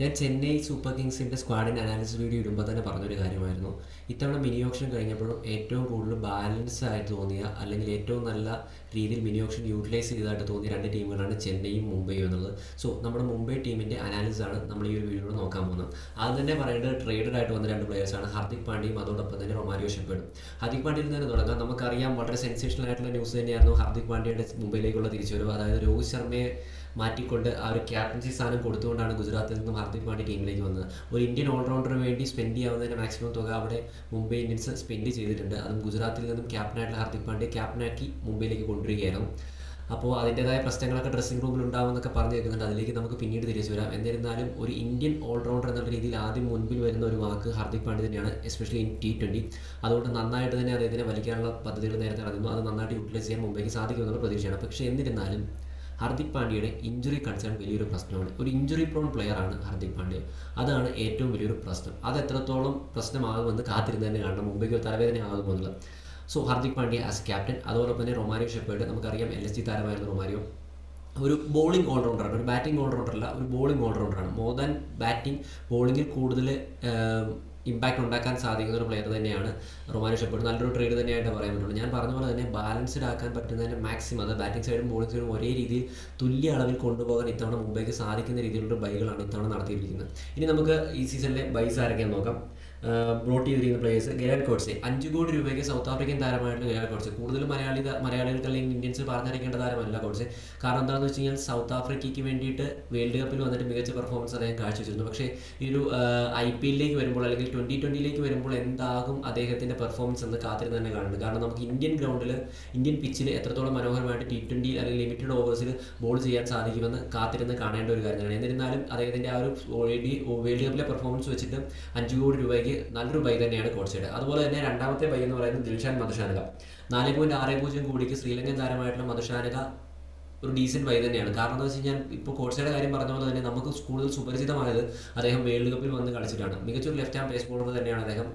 ഞാൻ ചെന്നൈ സൂപ്പർ കിങ്സിന്റെ സ്ക്വാഡിന്റെ അനാലിസിസ് വീഡിയോ ഇടുമ്പോൾ തന്നെ പറഞ്ഞൊരു കാര്യമായിരുന്നു. ഇത്തവണ മിനി ഓപ്ഷൻ കഴിഞ്ഞപ്പോഴും ഏറ്റവും കൂടുതൽ ബാലൻസ് ആയിട്ട് തോന്നിയ അല്ലെങ്കിൽ ഏറ്റവും നല്ല രീതിയിൽ മിനി ഓപ്ഷൻ യൂട്ടിലൈസ് ചെയ്തതായിട്ട് തോന്നിയ രണ്ട് ടീമുകളാണ് ചെന്നൈയും മുംബൈയും എന്നുള്ളത്. സോ നമ്മുടെ മുംബൈ ടീമിന്റെ അനാലിസിസ് ആണ് നമ്മൾ ഈ ഒരു വീഡിയോയിൽ നോക്കാൻ പോകുന്നത്. ആദ്യം തന്നെ പറയേണ്ടത് ട്രേഡഡ് ആയിട്ട് വന്ന രണ്ട് പ്ലേയേഴ്സാണ് ഹാർദിക് പാണ്ഡ്യയും അതോടൊപ്പം തന്നെ റൊമാരിയോ ഷെപ്പേഡും ഹാർദിക് പാണ്ഡ്യയിൽ നിന്ന് തുടങ്ങാം. നമുക്കറിയാം വളരെ സെൻസേഷണൽ ആയിട്ടുള്ള ന്യൂസ് തന്നെയായിരുന്നു ഹാർദിക് പാണ്ഡ്യയുടെ മുംബൈയിലേക്കുള്ള തിരിച്ചുവരവ്. അതായത് രോഹിത് ശർമ്മയെ മാറ്റിക്കൊണ്ട് ആ ഒരു ക്യാപ്റ്റൻസി സ്ഥാനം കൊടുത്തുകൊണ്ടാണ് ഗുജറാത്തിൽ നിന്നും ഹാർദിക് പാണ്ഡ്യ ടീമിലേക്ക് വന്നത്. ഒരു ഇന്ത്യൻ ഓൾറൗണ്ടറിന് വേണ്ടി സ്പെൻഡ് ചെയ്യാവുന്നതിന് മാക്സിമം തുക അവിടെ മുംബൈ ഇന്ത്യൻസ് സ്പെൻഡ് ചെയ്തിട്ടുണ്ട്. അതും ഗുജറാത്തിൽ നിന്നും ക്യാപ്റ്റനായിട്ടുള്ള ഹാർദിക് പാണ്ഡ്യ ക്യാപ്റ്റനാക്കി മുംബൈയിലേക്ക് കൊണ്ടുവരികയായിരുന്നു അപ്പോൾ അതിന്റെതായ പ്രശ്നങ്ങളൊക്കെ ഡ്രസ്സിംഗ് റൂമിൽ ഉണ്ടാവുമെന്നൊക്കെ പറഞ്ഞു കേൾക്കുന്നുണ്ട്. അതിലേക്ക് നമുക്ക് പിന്നീട് തിരിച്ചു വരാം. എന്നിരുന്നാലും ഒരു ഇന്ത്യൻ ഓൾറൗണ്ടർ എന്നുള്ള രീതിയിൽ ആദ്യം മുൻപിൽ വരുന്ന ഒരു വാക്ക് ഹാർദിക് പാണ്ഡ്യ തന്നെയാണ് എസ്പെഷ്യലി ഇൻ ടി ട്വന്റി അതുകൊണ്ട് നന്നായിട്ട് തന്നെ അദ്ദേഹത്തിനെ വലിക്കാനുള്ള പദ്ധതികൾ നേരത്തെ നടന്നു അത് നന്നായിട്ട് യൂട്ടിലൈസ് ചെയ്യാൻ മുംബൈക്ക് സാധിക്കുമെന്നുള്ള പ്രതീക്ഷയാണ്. പക്ഷേ എന്നിരുന്നാലും ഹാർദിക് പാണ്ഡ്യയുടെ ഇഞ്ചുറി കൺസേൺ വലിയൊരു പ്രശ്നമാണ്. ഒരു ഇഞ്ചുറി പ്രോൺ പ്ലെയറാണ് ഹാർദിക് പാണ്ഡ്യ. അതാണ് ഏറ്റവും വലിയൊരു പ്രശ്നം. അത് എത്രത്തോളം പ്രശ്നമാകുമെന്ന് കാത്തിരുന്ന് തന്നെ കാണണം മുംബൈക്ക് തലവേദന ആകുമെന്നുള്ളത് so Hardik Pandya as captain അതോടൊപ്പം തന്നെ റൊമാരിയോ ഷെപ്പേർഡ് നമുക്കറിയാം എൽ എസ് ജി താരമായിരുന്നു റൊമാരിയോ. ഒരു ബോളിംഗ് ഓൾറൗണ്ടറാണ് ഒരു ബാറ്റിംഗ് ഓൾറൗണ്ടർ അല്ല ഒരു ബോളിംഗ് ഓൾറൗണ്ടറാണ് മോർ ദാൻ ബാറ്റിംഗ് ബോളിങ്ങിൽ കൂടുതൽ ഇമ്പാക്റ്റ് ഉണ്ടാക്കാൻ സാധിക്കുന്ന ഒരു പ്ലെയർ തന്നെയാണ് റൊമാനോ ഷെപ്പേർഡ്. നല്ലൊരു ട്രേഡ് തന്നെയായിട്ട് പറയാൻ പറ്റുള്ളൂ. ഞാൻ പറഞ്ഞ പോലെ തന്നെ ബാലൻസ്ഡ് ആക്കാൻ പറ്റുന്നതിന്റെ മാക്സിമം അത് ബാറ്റിംഗ് സൈഡും ബോളിംഗ് സൈഡും ഒരേ രീതിയിൽ തുല്യ അളവിൽ കൊണ്ടുപോകാൻ ഇത്തവണ മുംബൈക്ക് സാധിക്കുന്ന രീതിയിലുള്ള ബൈകളാണ് ഇത്തവണ നടത്തിയിരിക്കുന്നത്. ഇനി നമുക്ക് ഈ സീസണിലെ ബൈസ് ആരൊക്കെയാണ് നോക്കാം. ബ്രോട്ട് ചെയ്തിരിക്കുന്ന പ്ലേയേഴ്സ് ഗെരാൻ കോട്സെ. അഞ്ച് കോടി രൂപയ്ക്ക് സൗത്ത് ആഫ്രിക്കൻ താരമായിട്ടുള്ള ഗെരാൻ കോട്സെ. കൂടുതലും മലയാളി മലയാളികൾക്ക് അല്ലെങ്കിൽ ഇന്ത്യൻസ് പറഞ്ഞറിയിക്കേണ്ട താരമല്ല കോട്സെ. കാരണം എന്താണെന്ന് വെച്ച് കഴിഞ്ഞാൽ സൗത്ത് ആഫ്രിക്കയ്ക്ക് വേണ്ടിയിട്ട് വേൾഡ് കപ്പിൽ വന്നിട്ട് മികച്ച പെർഫോമൻസ് അദ്ദേഹം കാഴ്ചവെച്ചിരുന്നു. പക്ഷേ ഈ ഒരു ഐ പി എല്ലിലേക്ക് വരുമ്പോൾ അല്ലെങ്കിൽ ട്വന്റി ട്വന്റിയിലേക്ക് വരുമ്പോൾ എന്താകും അദ്ദേഹത്തിന്റെ പെർഫോമൻസ് എന്ന് കാത്തിരുന്ന് തന്നെ കാണുന്നുണ്ട് കാരണം നമുക്ക് ഇന്ത്യൻ ഗ്രൗണ്ടിൽ ഇന്ത്യൻ പിച്ചിൽ എത്രത്തോളം മനോഹരമായിട്ട് ടി ട്വന്റി അല്ലെങ്കിൽ ലിമിറ്റഡ് ഓവേഴ്സിൽ ബോൾ ചെയ്യാൻ സാധിക്കുമെന്ന് കാത്തിരുന്ന് കാണേണ്ട ഒരു കാര്യമാണ്. എന്നിരുന്നാലും അദ്ദേഹത്തിന്റെ ആ ഒരു ഓൾറെഡി വേൾഡ് കപ്പിലെ പെർഫോമൻസ് വെച്ചിട്ട് അഞ്ച് കോടി രൂപയ്ക്ക് നല്ലൊരു ബൈ തന്നെയാണ് കോട്സൈഡ് അതുപോലെ തന്നെ രണ്ടാമത്തെ ബൈ എന്ന് പറയുന്നത് ദിൽഷാൻ മധുഷാനക. നാല് പോയിന്റ് ആറ് പൂജ്യം കോടിക്ക് ശ്രീലങ്കൻ താരമായിട്ടുള്ള മധുഷാനക ഒരു ഡീസന്റ് ബൈ തന്നെയാണ്. കാരണം എന്താ വെച്ച് കഴിഞ്ഞാൽ ഇപ്പോൾ കോട്സയുടെ കാര്യം പറഞ്ഞ പോലെ തന്നെ നമുക്ക് കൂടുതൽ സുപരിചിതമായത് അദ്ദേഹം വേൾഡ് കപ്പിൽ വന്ന് കളിച്ചിട്ടാണ്. മികച്ചൊരു ലെഫ്റ്റ് ഹാൻഡ് പേസ് ബോളർ തന്നെയാണ് അദ്ദേഹം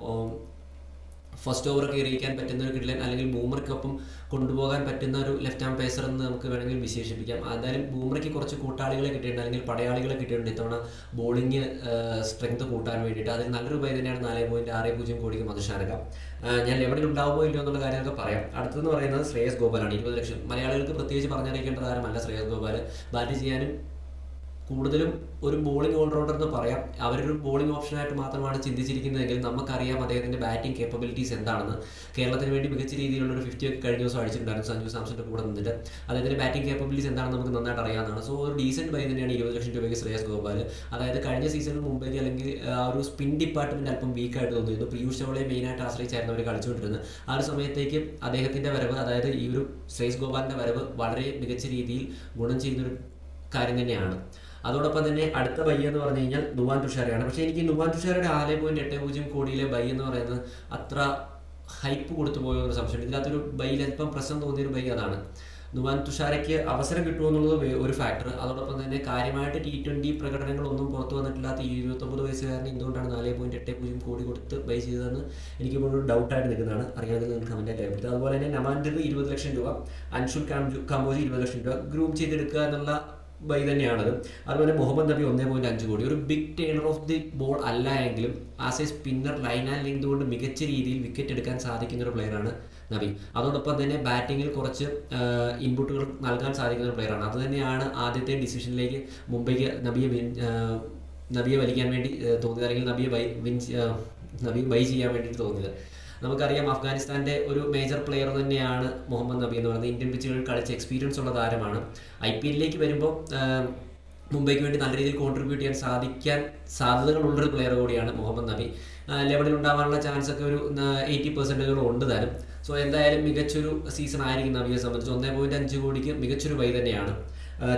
ഫസ്റ്റ് ഓവറൊക്കെ എറിയിക്കാൻ പറ്റുന്ന ഒരു കിഡിലൻ അല്ലെങ്കിൽ ബൂമർക്കൊപ്പം കൊണ്ടുപോകാൻ പറ്റുന്ന ഒരു ലെഫ്റ്റ് ഹാൻഡ് പേസർ എന്ന് നമുക്ക് വേണമെങ്കിൽ വിശേഷിപ്പിക്കാം. എന്തായാലും ബൂമറയ്ക്ക് കുറച്ച് കൂട്ടാളികളെ കിട്ടിയിട്ടുണ്ട് അല്ലെങ്കിൽ പടയാളികളെ കിട്ടിയിട്ടുണ്ട് ഇത്തവണ ബോളിംഗ് സ്ട്രെങ്ത് കൂട്ടാൻ വേണ്ടിയിട്ട്. അതിൽ നല്ലൊരു പേര് തന്നെയാണ് നാല് പോയിന്റ് ആറ് പൂജ്യം കോടിക്ക് മധുശാനക ഞാൻ എവിടെ ഉണ്ടാവുമോ ഇല്ലയോ എന്നുള്ള കാര്യമൊക്കെ പറയാം. അടുത്തെന്ന് പറയുന്നത് ശ്രേയസ് ഗോപാലാണ്. ഇരുപത് ലക്ഷം. മലയാളികൾക്ക് പ്രത്യേകിച്ച് പറഞ്ഞറിയിക്കേണ്ട താരമല്ല ശ്രേയസ് ഗോപാൽ ബാറ്റ് ചെയ്യാനും കൂടുതലും ഒരു ബോളിംഗ് ഓൾറൗണ്ടർ എന്ന് പറയാം. അവരൊരു ബോളിംഗ് ഓപ്ഷനായിട്ട് മാത്രമാണ് ചിന്തിച്ചിരിക്കുന്നതെങ്കിൽ നമുക്കറിയാം അദ്ദേഹത്തിന്റെ ബാറ്റിംഗ് കേപ്പബിലിറ്റീസ് എന്താണെന്ന്. കേരളത്തിന് വേണ്ടി മികച്ച രീതിയിലുള്ള ഒരു ഫിഫ്റ്റി ഒക്കെ കഴിഞ്ഞ ദിവസം അടിച്ചിട്ടുണ്ടായിരുന്നു സഞ്ജു സാംസന്റെ കൂടെ നിന്നിട്ട്. അദ്ദേഹത്തിന്റെ ബാറ്റിംഗ് കേപ്പബിലിറ്റീസ് എന്താണെന്ന് നമുക്ക് നന്നായിട്ട് അറിയാവുന്നതാണ്. സോ ഒരു ഡീസന്റ് ബൈ തന്നെയാണ് ഇരുപത് ലക്ഷം രൂപയ്ക്ക് ശ്രേയസ് ഗോപാൽ അതായത് കഴിഞ്ഞ സീസണിൽ മുമ്പേക്ക് അല്ലെങ്കിൽ ആ ഒരു സ്പിൻ ഡിപ്പാർട്ട്മെന്റ് അല്പം വീക്കായിട്ട് തോന്നിയിരുന്നു. പീയൂഷ് ചവളയെ മെയിനായിട്ട് ആശ്രയിച്ചായിരുന്നു അവർ കളിച്ചുകൊണ്ടിരുന്നത്. ആ ഒരു സമയത്തേക്ക് അദ്ദേഹത്തിന്റെ വരവ് അതായത് ഈ ഒരു ശ്രേയസ് ഗോപാലിന്റെ വരവ് വളരെ മികച്ച രീതിയിൽ ഗുണം ചെയ്യുന്നൊരു കാര്യം തന്നെയാണ്. അതോടൊപ്പം തന്നെ അടുത്ത ബൈ എന്ന് പറഞ്ഞു കഴിഞ്ഞാൽ നുവാൻ തുഷാരയാണ്. പക്ഷേ എനിക്ക് നുവാൻ തുഷാരയുടെ ആറ് പോയിന്റ് എട്ട് പൂജ്യം കോടിയിലെ ബൈ എന്ന് പറയുന്നത് അത്ര ഹൈപ്പ് കൊടുത്തു പോയ ഒരു സംശയം ഇതിനകത്തൊരു ബൈയിൽ അല്പം പ്രശ്നം തോന്നിയൊരു ബൈ അതാണ്. നുവാൻ തുഷാരയ്ക്ക് അവസരം കിട്ടുമോ എന്നുള്ളത് ഒരു ഫാക്ടർ അതോടൊപ്പം തന്നെ കാര്യമായിട്ട് ടി ട്വന്റി പ്രകടനങ്ങളൊന്നും പുറത്തു വന്നിട്ടില്ലാത്ത ഈ ഇരുപത്തൊമ്പത് വയസ്സുകാരന് എന്തുകൊണ്ടാണ് നാല് പോയിന്റ് എട്ട് പൂജ്യം കോടി കൊടുത്ത് ബൈ ചെയ്തതെന്ന് എനിക്ക് ഒരു ഡൗട്ടായിട്ട് നിൽക്കുന്നതാണ്. അറിയാമെങ്കിൽ നിങ്ങൾക്ക് രേഖപ്പെടുത്തുക. അതുപോലെ തന്നെ നമാൻഡർ ഇരുപത് ലക്ഷം രൂപ അൻഷുൽ കാമ്പോജി ഇരുപത് ലക്ഷം രൂപ ഗ്രൂപ്പ് ചെയ്തെടുക്കുക എന്നുള്ള ബൈ തന്നെയാണത്. അതുപോലെ മുഹമ്മദ് നബി ഒന്നേ പോയിന്റ് അഞ്ച് കോടി. ഒരു big turner off the ball അല്ല എങ്കിലും as a spinner line and length കൊണ്ട് മികച്ച രീതിയിൽ വിക്കറ്റ് എടുക്കാൻ സാധിക്കുന്ന ഒരു പ്ലെയറാണ് നബി. അതോടൊപ്പം തന്നെ ബാറ്റിങ്ങിൽ കുറച്ച് ഇൻപുട്ടുകൾ നൽകാൻ സാധിക്കുന്ന ഒരു പ്ലെയറാണ് അത് തന്നെയാണ് ആദ്യത്തെ ഡിസിഷനിലേക്ക് മുംബൈക്ക് നബിയെ നബിയെ വലിക്കാൻ വേണ്ടി തോന്നിയത്. അല്ലെങ്കിൽ നബിയെ ബൈ വിൻ നബി ബൈ ചെയ്യാൻ വേണ്ടിയിട്ട് തോന്നിയത്. നമുക്കറിയാം അഫ്ഗാനിസ്ഥാന്റെ ഒരു മേജർ പ്ലെയർ തന്നെയാണ് മുഹമ്മദ് നബി എന്ന് പറയുന്നത്. ഇന്ത്യൻ പിച്ചുകളിൽ കളിച്ച് എക്സ്പീരിയൻസ് ഉള്ള താരമാണ്. ഐ പി എല്ലിലേക്ക് വരുമ്പോൾ മുംബൈക്ക് വേണ്ടി നല്ല രീതിയിൽ കോൺട്രിബ്യൂട്ട് ചെയ്യാൻ സാധിക്കാൻ സാധ്യതകളുള്ളൊരു പ്ലെയർ കൂടിയാണ് മുഹമ്മദ് നബി. ലെവലിൽ ഉണ്ടാവാനുള്ള ചാൻസ് ഒക്കെ ഒരു എയ്റ്റി പെർസെന്റേജോളം ഉണ്ട് താനും സോ എന്തായാലും മികച്ചൊരു സീസൺ ആയിരിക്കും നബിയെ സംബന്ധിച്ച്. ഒന്നേ പോയിന്റ് അഞ്ച് കോടിക്ക് മികച്ചൊരു വൈ തന്നെയാണ്.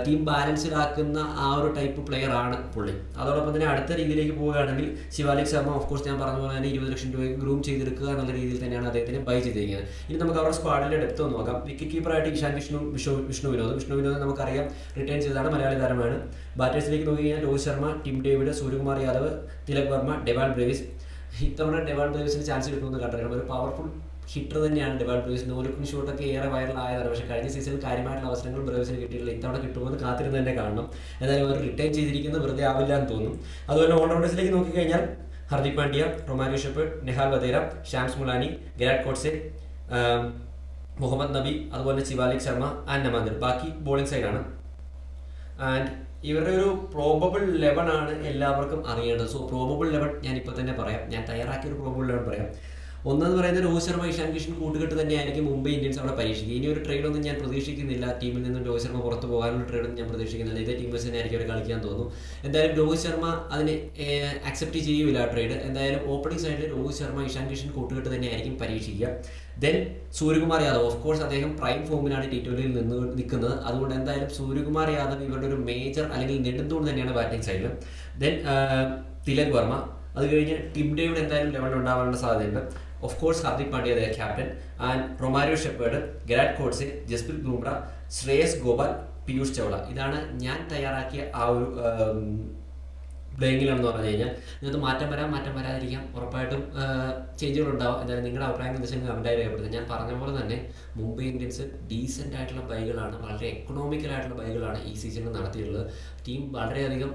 ടീം ബാലൻസ്ഡ് ആക്കുന്ന ആ ഒരു ടൈപ്പ് പ്ലെയർ ആണ് പുള്ളി. അതോടൊപ്പം തന്നെ അടുത്ത രീതിയിലേക്ക് പോവുകയാണെങ്കിൽ ശിവാലിക് ശർമ്മ ഓഫ് കോഴ്സ് ഞാൻ പറഞ്ഞ പോലെ തന്നെ ഇരുപത് ലക്ഷം രൂപയ്ക്ക് ഗ്രൂം ചെയ്തെടുക്കുക എന്നുള്ള രീതിയിൽ തന്നെയാണ് അദ്ദേഹത്തിന് ബൈ ചെയ്തിരിക്കുന്നത്. ഇനി നമുക്ക് അവരുടെ ഡെപ്ത് ഒന്ന് നോക്കാം. വിക്കറ്റ് കീപ്പറായിട്ട് ഇഷാൻ വിഷ്ണു വിഷ്ണു വിഷ്ണു വിനോദ്. വിഷ്ണു വിനോദ് നമുക്കറിയാം റിട്ടേൺ ചെയ്തതാണ് മലയാളി താരമാണ്. ബാറ്റേഴ്സിലേക്ക് നോക്കി കഴിഞ്ഞാൽ രോഹിത് ശർമ്മ ടിം ഡേവിഡ് സൂര്യകുമാർ യാദവ് തിലക് വർമ്മ ഡെവാൻ ബ്രേവിസ്. ഇത്തവണ ഡെവാൻ ബ്രേവിസിന് ചാൻസ് കിട്ടുമെന്ന് കണ്ടിരിക്കണം ഒരു പവർഫുൾ ഹിറ്റർ തന്നെയാണ് ഡെവാൾ ബ്രൂസിന് നോലുക്കും ഷോട്ടൊക്കെ ഏറെ വൈറലായതാണ്. പക്ഷേ കഴിഞ്ഞ സീസണിൽ കാര്യമായിട്ടുള്ള അവസരങ്ങൾ ബ്രേവ്സിന് കിട്ടിയില്ല ഇത്തവണ കിട്ടുമെന്ന് കാത്തിരുന്ന് തന്നെ കാണണം. എന്തായാലും അവർ റിട്ടേൺ ചെയ്തിരിക്കുന്നത് വെറുതെ ആവില്ല എന്ന് തോന്നും. അതുപോലെ ഓൾറൗണ്ടേഴ്സിലേക്ക് നോക്കിക്കഴിഞ്ഞാൽ Hardik Pandya Romario Shepherd Nehal Wadhera Shams Mulani Virat Coetzee Mohammad Nabi അതുപോലെ ശിവാലിക് ശർമ്മ ആൻഡ് നമാന്ദർ ബാക്കി ബോളിംഗ് സൈഡാണ് ആൻഡ് ഇവരുടെ ഒരു പ്രോബബിൾ ലെവൻ ആണ് എല്ലാവർക്കും അറിയേണ്ടത്. സോ പ്രോബബിൾ ലെവൻ ഞാൻ ഇപ്പോൾ തന്നെ പറയാം. ഞാൻ തയ്യാറാക്കിയ ഒരു പ്രോബബിൾ പറയാം. ഒന്നെന്ന് പറയുന്നത് രോഹിത് ശർമ്മ ഇഷാൻ കിഷൻ കൂട്ടുകെട്ട് തന്നെയായിരിക്കും മുംബൈ ഇന്ത്യൻസ് അവിടെ പരീക്ഷിക്കുക. ഇനി ഒരു ട്രേഡ് ഒന്നും ഞാൻ പ്രതീക്ഷിക്കുന്നില്ല. ടീമിൽ നിന്നും രോഹിത് ശർമ്മ പുറത്ത് പോകാനുള്ള ട്രേഡ് ഒന്നും ഞാൻ പ്രതീക്ഷിക്കുന്നില്ല. ഇതേ ടീം തന്നെ ആയിരിക്കും അവർ കളിക്കാൻ തോന്നുന്നു എന്തായാലും രോഹിത് ശർമ്മ അതിനെ അക്സെപ്റ്റ് ചെയ്യൂല ട്രേഡ് എന്തായാലും ഓപ്പണിംഗ് സൈഡിൽ രോഹിത് ശർമ്മ ഇഷാൻ കിഷൻ കൂട്ടുകെട്ട് തന്നെയായിരിക്കും പരീക്ഷിക്കുക. Then Suryakumar Yadav. Of course അദ്ദേഹം പ്രൈം ഫോമിലാണ് ടി ട്വന്റിയിൽ നിന്ന് നിൽക്കുന്നത്. അതുകൊണ്ട് എന്തായാലും സൂര്യകുമാർ യാദവ് ഇവരുടെ ഒരു മേജർ അല്ലെങ്കിൽ നെടുന്തൂൺ തന്നെയാണ് ബാറ്റിംഗ് സൈഡിൽ ദെൻ തിലക് വർമ്മ. അത് കഴിഞ്ഞ് ടിം ഡേവിഡ് എന്തായാലും ലെവലിൽ ഉണ്ടാവാനുള്ള സാധ്യതയുണ്ട്. Of course Hardik Pandya captain and Romario Shepherd Gerald Coetzee Jasprit Bumrah Shreyas Gopal Piyush Chawla ഇതാണ് ഞാൻ തയ്യാറാക്കിയ ആ ഒരു പ്ലേയിങ്ങിലാണെന്ന് പറഞ്ഞു കഴിഞ്ഞാൽ. ഇതിനകത്ത് മാറ്റം വരാം മാറ്റം വരാതിരിക്കാം. ഉറപ്പായിട്ടും ചേഞ്ചുകൾ ഉണ്ടാവും എന്തായാലും നിങ്ങളുടെ അഭിപ്രായം വെച്ചാൽ കമന്റായി രേഖപ്പെടുത്തുക. ഞാൻ പറഞ്ഞ പോലെ തന്നെ മുംബൈ ഇന്ത്യൻസ് ഡീസന്റ് ആയിട്ടുള്ള ബൈകളാണ്. വളരെ എക്കണോമിക്കൽ ആയിട്ടുള്ള ബൈകളാണ് ഈ സീസണിൽ നടത്തിയിട്ടുള്ളത്. ടീം വളരെയധികം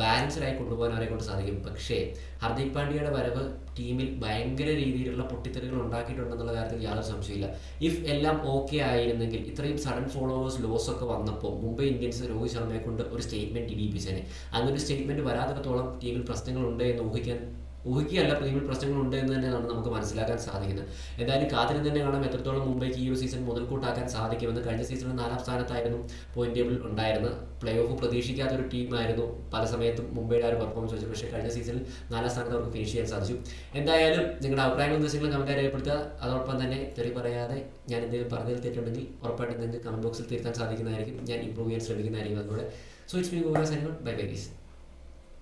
ബാലൻസ്ഡ് ആയി കൊണ്ടുപോകാൻ അവരെ കൊണ്ട് സാധിക്കും. പക്ഷേ ഹർദിക് പാണ്ഡ്യയുടെ വരവ് ടീമിൽ ഭയങ്കര രീതിയിലുള്ള പൊട്ടിത്തെറികൾ ഉണ്ടാക്കിയിട്ടുണ്ടെന്നുള്ള കാര്യത്തിൽ യാതൊരു സംശയമില്ല ഇഫ് എല്ലാം ഓക്കെ ആയിരുന്നെങ്കിൽ ഇത്രയും സഡൻ ഫോളോവേഴ്സ് ലോസ് ഒക്കെ വന്നപ്പോൾ മുംബൈ ഇന്ത്യൻസ് രോഹിത് ശർമ്മയെ കൊണ്ട് ഒരു സ്റ്റേറ്റ്മെന്റ് ഇടിയിപ്പിച്ചേനെ. അങ്ങനെ ഒരു സ്റ്റേറ്റ്മെന്റ് വരാത്തിടത്തോളം ടീമിൽ പ്രശ്നങ്ങളുണ്ട് എന്ന് ഊഹിക്കാൻ ഊഹിക്കുകയല്ല ടീമിൽ പ്രശ്നങ്ങളുണ്ട് എന്ന് തന്നെയാണ് നമുക്ക് മനസ്സിലാക്കാൻ സാധിക്കുന്നത്. എന്തായാലും കാത്തിരുന്ന് തന്നെ കാണാം. എത്രത്തോളം മുംബൈക്ക് ഈ ഒരു സീസൺ മുതൽക്കൂട്ടാക്കാൻ സാധിക്കുമെന്ന്. കഴിഞ്ഞ സീസണിൽ നാലാം സ്ഥാനത്തായിരുന്നു പോയിന്റ് ടേബിൾ ഉണ്ടായിരുന്നത്. പ്ലേ ഓഫ് പ്രതീക്ഷിക്കാത്ത ഒരു ടീമായിരുന്നു പല സമയത്തും മുംബൈയുടെ ആ ഒരു പെർഫോമൻസ് വെച്ചു പക്ഷേ കഴിഞ്ഞ സീസണിൽ നാലാം സ്ഥാനത്ത് അവർക്ക് ഫിനിഷ് ചെയ്യാൻ സാധിച്ചു. എന്തായാലും നിങ്ങളുടെ അഭിപ്രായങ്ങൾ നിർദ്ദേശങ്ങളും കമന്റ് രേഖപ്പെടുത്തുക. അതോടൊപ്പം തന്നെ തെറി പറയാതെ ഞാൻ എന്തെങ്കിലും പറഞ്ഞതിൽ തെറ്റുണ്ടെങ്കിൽ ഉറപ്പായിട്ടും നിങ്ങൾക്ക് കമന്റ് ബോക്സിൽ തിരുത്താൻ സാധിക്കുന്നതായിരിക്കും. ഞാൻ ഇമ്പ്രൂവ് ചെയ്യാൻ ശ്രമിക്കുന്നതായിരിക്കും അതുപോലെ. So it's me Gova bye bye guys